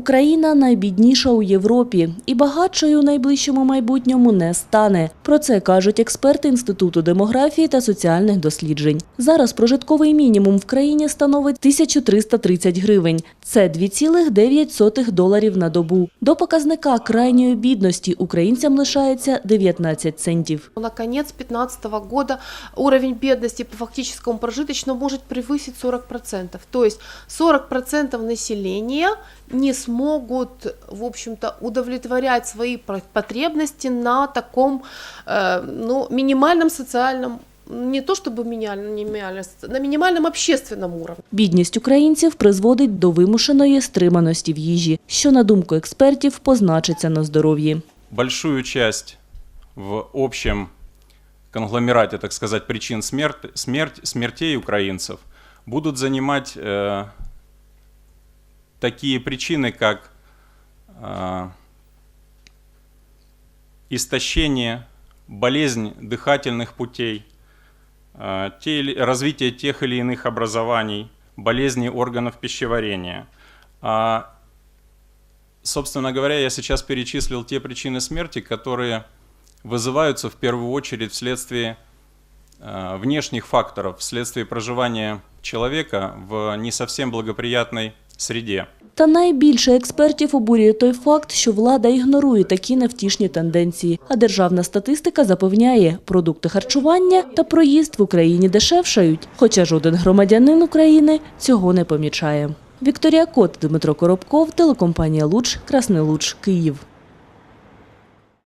Україна найбідніша у Європі і багатшою у найближчому майбутньому не стане. Про це кажуть експерти Інституту демографії та соціальних досліджень. Зараз прожитковий мінімум в країні становить 1330 гривень. Це 2,9 доларів на добу. До показника крайньої бідності українцям лишається 19 центів. На конец 2015 года уровень бедности по фактическому прожиточному может превысить 40%. То есть 40% населения не смогут, в общем-то, удовлетворять свои про- потребности на таком э, ну, минимальном социальном, не то чтобы минимальном, не минимальном, на минимальном общественном уровне. Бідність українців призводить до вимушеної стриманості в їжі, що, на думку експертів, позначиться на здоров'ї. большую часть в общем конгломерате, так сказать, причин смерти, смерть, смертей украинцев будут занимать э, такие причины, как э, истощение, болезнь дыхательных путей, э, те развитие тех или иных образований, болезни органов пищеварения. А Собственно говоря, я сейчас перечислил те причины смерти, которые вызываются в первую очередь вследствие э, внешних факторов, вследствие проживания человека в не совсем благоприятной среде. Та найбільше експертів обурює той факт, що влада ігнорує такі невтішні тенденції. А державна статистика запевняє, продукти харчування та проїзд в Україні дешевшають, хоча жоден громадянин України цього не помічає. Вікторія Кот, Дмитро Коробков, телекомпанія Луч, Красний Луч, Київ.